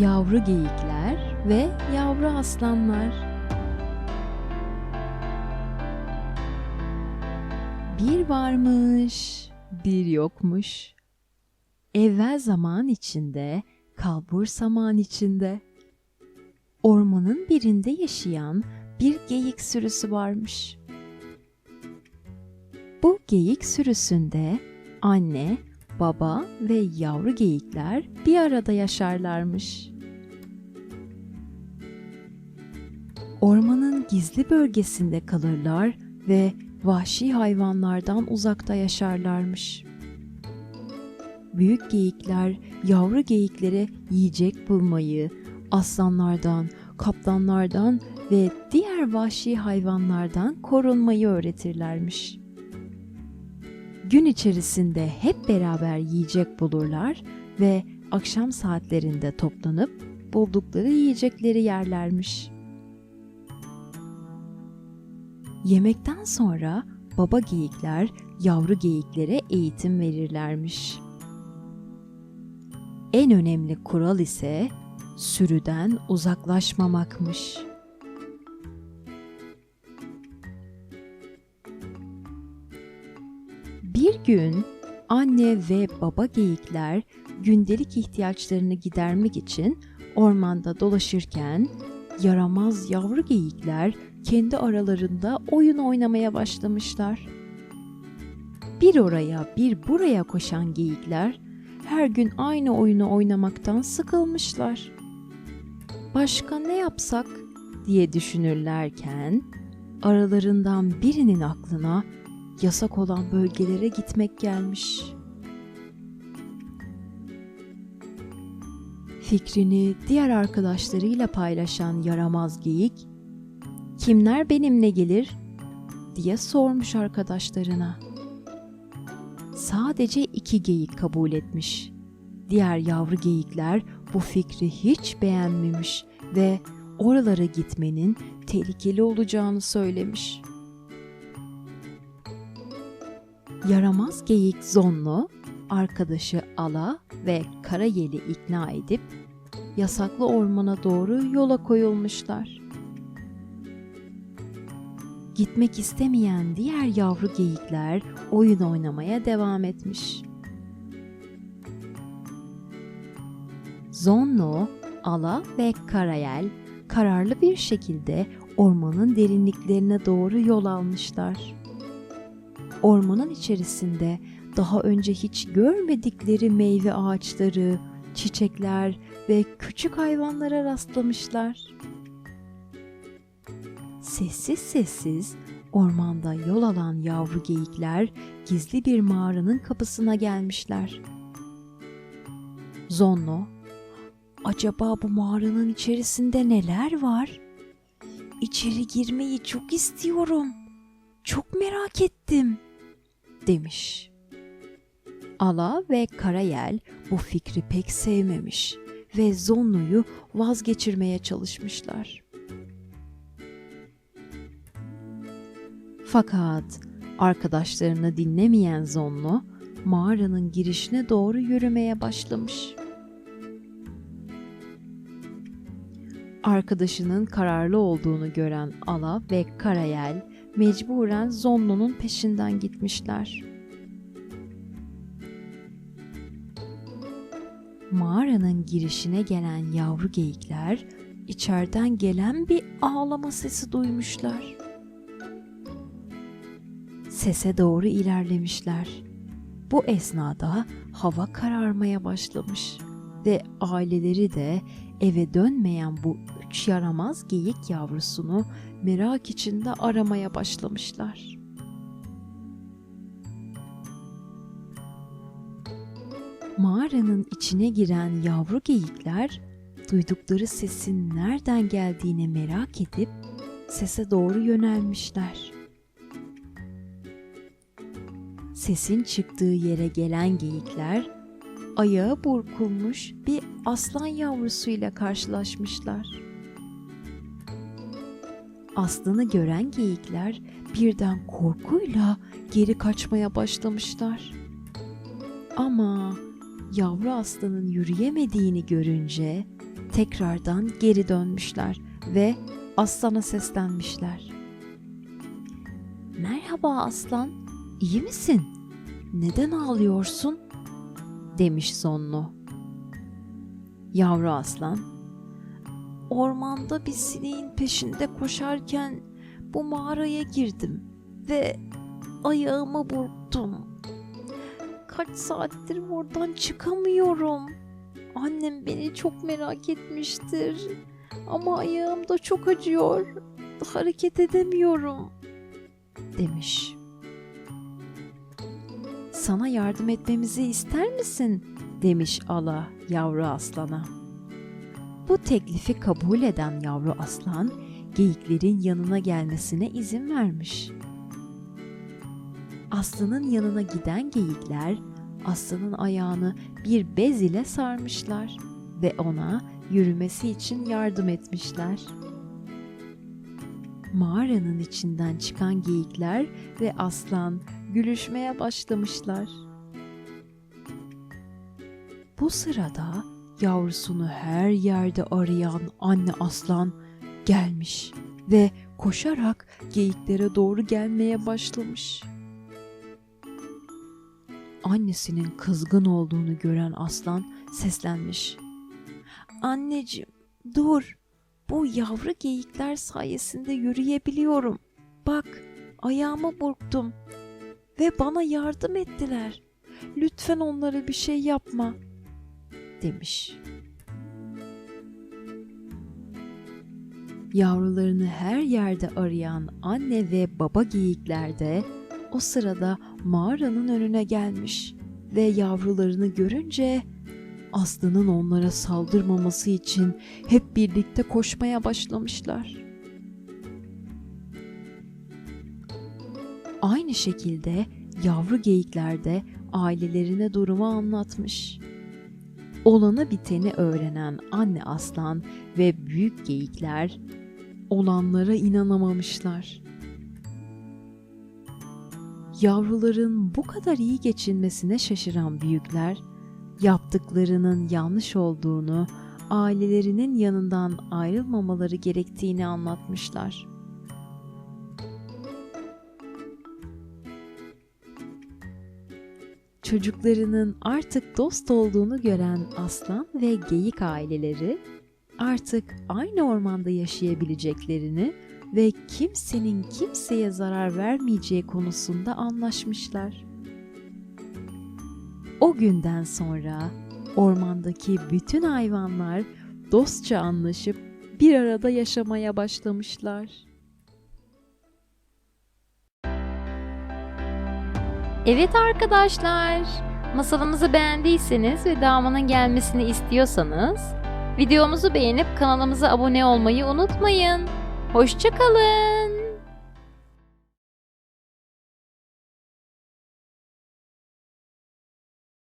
Yavru geyikler ve yavru aslanlar. Bir varmış, bir yokmuş. Evvel zaman içinde, kalbur zaman içinde. Ormanın birinde yaşayan bir geyik sürüsü varmış. Bu geyik sürüsünde anne, baba ve yavru geyikler bir arada yaşarlarmış. Ormanın gizli bölgesinde kalırlar ve vahşi hayvanlardan uzakta yaşarlarmış. Büyük geyikler yavru geyiklere yiyecek bulmayı, aslanlardan, kaplanlardan ve diğer vahşi hayvanlardan korunmayı öğretirlermiş. Gün içerisinde hep beraber yiyecek bulurlar ve akşam saatlerinde toplanıp buldukları yiyecekleri yerlermiş. Yemekten sonra baba geyikler yavru geyiklere eğitim verirlermiş. En önemli kural ise sürüden uzaklaşmamakmış. Gün anne ve baba geyikler gündelik ihtiyaçlarını gidermek için ormanda dolaşırken yaramaz yavru geyikler kendi aralarında oyun oynamaya başlamışlar. Bir oraya bir buraya koşan geyikler her gün aynı oyunu oynamaktan sıkılmışlar. Başka ne yapsak diye düşünürlerken aralarından birinin aklına yasak olan bölgelere gitmek gelmiş. Fikrini diğer arkadaşlarıyla paylaşan yaramaz geyik, "Kimler benimle gelir?" diye sormuş arkadaşlarına. Sadece iki geyik kabul etmiş. Diğer yavru geyikler bu fikri hiç beğenmemiş ve oralara gitmenin tehlikeli olacağını söylemiş. Yaramaz geyik Zonlu, arkadaşı Ala ve Karayel'i ikna edip yasaklı ormana doğru yola koyulmuşlar. Gitmek istemeyen diğer yavru geyikler oyun oynamaya devam etmiş. Zonno, Ala ve Karayel kararlı bir şekilde ormanın derinliklerine doğru yol almışlar. Ormanın içerisinde daha önce hiç görmedikleri meyve ağaçları, çiçekler ve küçük hayvanlara rastlamışlar. Sessiz sessiz ormanda yol alan yavru geyikler gizli bir mağaranın kapısına gelmişler. Zonno, acaba bu mağaranın içerisinde neler var? İçeri girmeyi çok istiyorum. Çok merak ettim, demiş. Ala ve Karayel bu fikri pek sevmemiş ve Zonno'yu vazgeçirmeye çalışmışlar. Fakat arkadaşlarını dinlemeyen Zonno mağaranın girişine doğru yürümeye başlamış. Arkadaşının kararlı olduğunu gören Ala ve Karayel mecburen Zonno'nun peşinden gitmişler. Mağaranın girişine gelen yavru geyikler içeriden gelen bir ağlama sesi duymuşlar. Sese doğru ilerlemişler. Bu esnada hava kararmaya başlamış ve aileleri de eve dönmeyen bu üç yaramaz geyik yavrusunu merak içinde aramaya başlamışlar. Mağaranın içine giren yavru geyikler duydukları sesin nereden geldiğini merak edip sese doğru yönelmişler. Sesin çıktığı yere gelen geyikler ayağı burkulmuş bir aslan yavrusuyla karşılaşmışlar. Aslanı gören geyikler birden korkuyla geri kaçmaya başlamışlar. Ama yavru aslanın yürüyemediğini görünce tekrardan geri dönmüşler ve aslana seslenmişler. Merhaba aslan, iyi misin? Neden ağlıyorsun? demiş Zonlu. Yavru aslan, ormanda bir sineğin peşinde koşarken bu mağaraya girdim ve ayağımı burktum. Kaç saattir buradan çıkamıyorum. Annem beni çok merak etmiştir. Ama ayağım da çok acıyor. Hareket edemiyorum." demiş. "Sana yardım etmemizi ister misin?" demiş Ala yavru aslana. Bu teklifi kabul eden yavru aslan geyiklerin yanına gelmesine izin vermiş. Aslanın yanına giden geyikler aslanın ayağını bir bez ile sarmışlar ve ona yürümesi için yardım etmişler. Mağaranın içinden çıkan geyikler ve aslan gülüşmeye başlamışlar. Bu sırada yavrusunu her yerde arayan anne aslan gelmiş ve koşarak geyiklere doğru gelmeye başlamış. Annesinin kızgın olduğunu gören aslan seslenmiş. Anneciğim dur. Bu yavru geyikler sayesinde yürüyebiliyorum. Bak ayağımı burktum ve bana yardım ettiler. Lütfen onlara bir şey yapma." Demiş. Yavrularını her yerde arayan anne ve baba geyikler de o sırada mağaranın önüne gelmiş ve yavrularını görünce aslanın onlara saldırmaması için hep birlikte koşmaya başlamışlar. Aynı şekilde yavru geyikler de ailelerine durumu anlatmış. Olanı biteni öğrenen anne aslan ve büyük geyikler olanlara inanamamışlar. Yavruların bu kadar iyi geçinmesine şaşıran büyükler yaptıklarının yanlış olduğunu, ailelerinin yanından ayrılmamaları gerektiğini anlatmışlar. Çocuklarının artık dost olduğunu gören aslan ve geyik aileleri artık aynı ormanda yaşayabileceklerini ve kimsenin kimseye zarar vermeyeceği konusunda anlaşmışlar. O günden sonra ormandaki bütün hayvanlar dostça anlaşıp bir arada yaşamaya başlamışlar. Evet arkadaşlar, masalımızı beğendiyseniz ve devamının gelmesini istiyorsanız videomuzu beğenip kanalımıza abone olmayı unutmayın. Hoşçakalın.